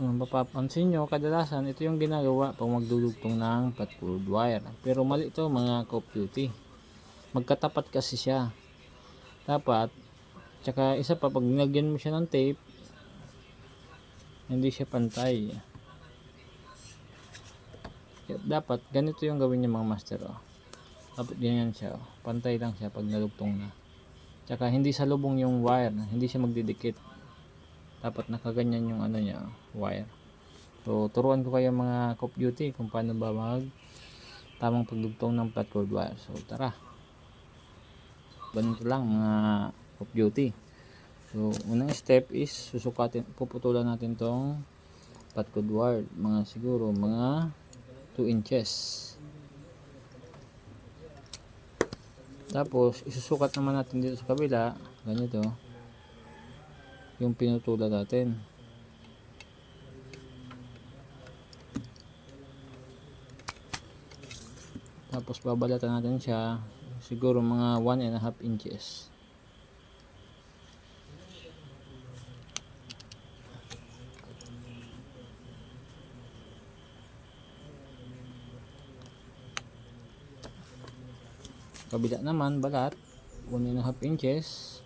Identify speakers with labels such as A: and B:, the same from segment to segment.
A: Mapapansin nyo, kadalasan ito yung ginagawa pag magdudugtong ng flat-cord wire. Pero mali ito mga co-duty. Magkatapat kasi siya. Dapat, tsaka isa pa, pag nilagyan mo siya ng tape, hindi siya pantay. Dapat, ganito yung gawin niya mga master. Oh. Dapat ganyan siya. Oh. Pantay lang siya pag nalugtong na. Tsaka hindi sa lubong yung wire. Hindi siya magdidikit. Dapat nakaganyan yung ano niya, wire. So, turuan ko kayo mga cop duty kung paano ba mag tamang pagdugtong ng flat cord wire. So, tara. Ganito lang mga cop duty. So, unang step is susukatin, puputulan natin tong flat cord wire. Mga siguro, mga 2 inches. Tapos, isusukat naman natin dito sa kabila. Ganito yung pinutulan natin. Tapos babalatan natin siya siguro mga 1 and a half inches. Kabila naman balat 1 and a half inches.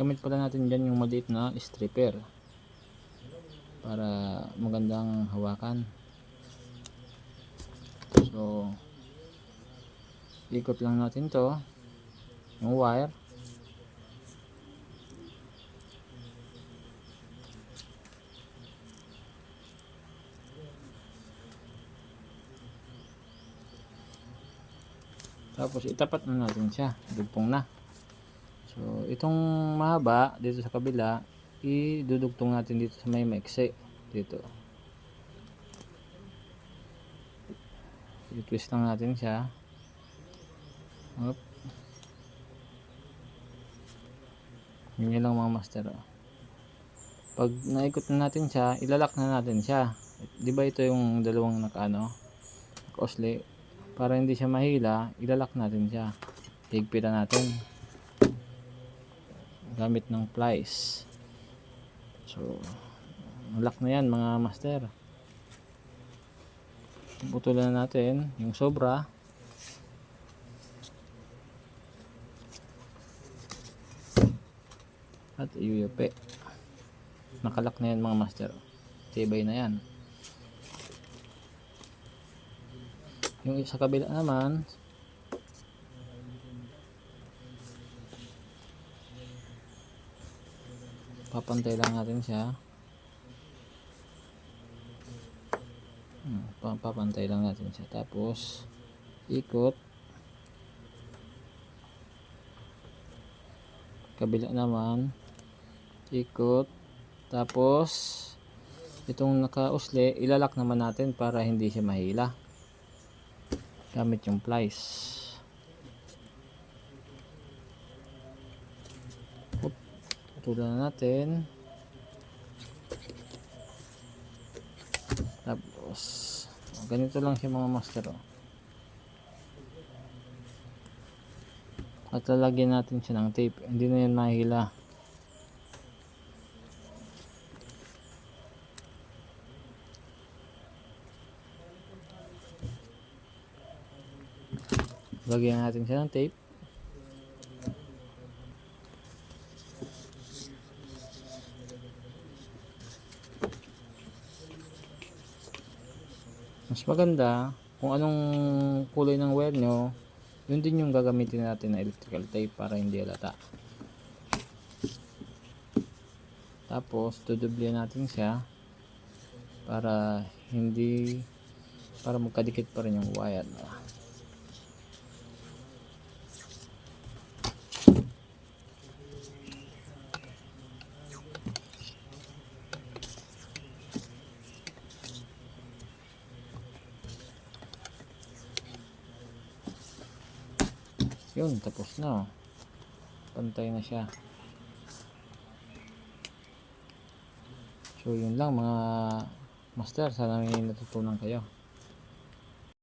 A: Gamit pala natin dyan yung maliit na stripper para magandang hawakan. So ikot lang natin to yung wire. Tapos itapat na natin siya. Dugpong na So, itong mahaba dito sa kabila, idudugtong natin dito sa may maiksi. Dito. I-twist lang natin siya. Up. Yun lang mga master. oh. Pag naikot na natin siya, ilalak na natin siya. Di ba ito yung dalawang nakaano? Osle. Para hindi siya mahila, ilalak natin siya. Higpitan natin gamit ng plies so lock na yan mga master. Putulan na natin yung sobra. At iuyupi nakalak na yan mga master. Tibay na yan. Yung sa kabila naman papantay lang natin siya. Hmm, pa- papantay lang natin siya. Tapos ikot. Kabila naman. Ikot. Tapos itong nakausli ilalak naman natin para hindi siya mahila. Gamit yung plies tutulan na natin. Tapos ganito lang siya mga master oh. at lalagyan natin siya ng tape. Hindi na yan mahila. Lagyan natin siya ng tape mas maganda kung anong kulay ng wire nyo yun din yung gagamitin natin na electrical tape para hindi halata. Tapos tudublihan natin siya para hindi para magkadikit pa rin yung wire yun tapos na pantay na siya. So yun lang mga master. Sana may natutunan kayo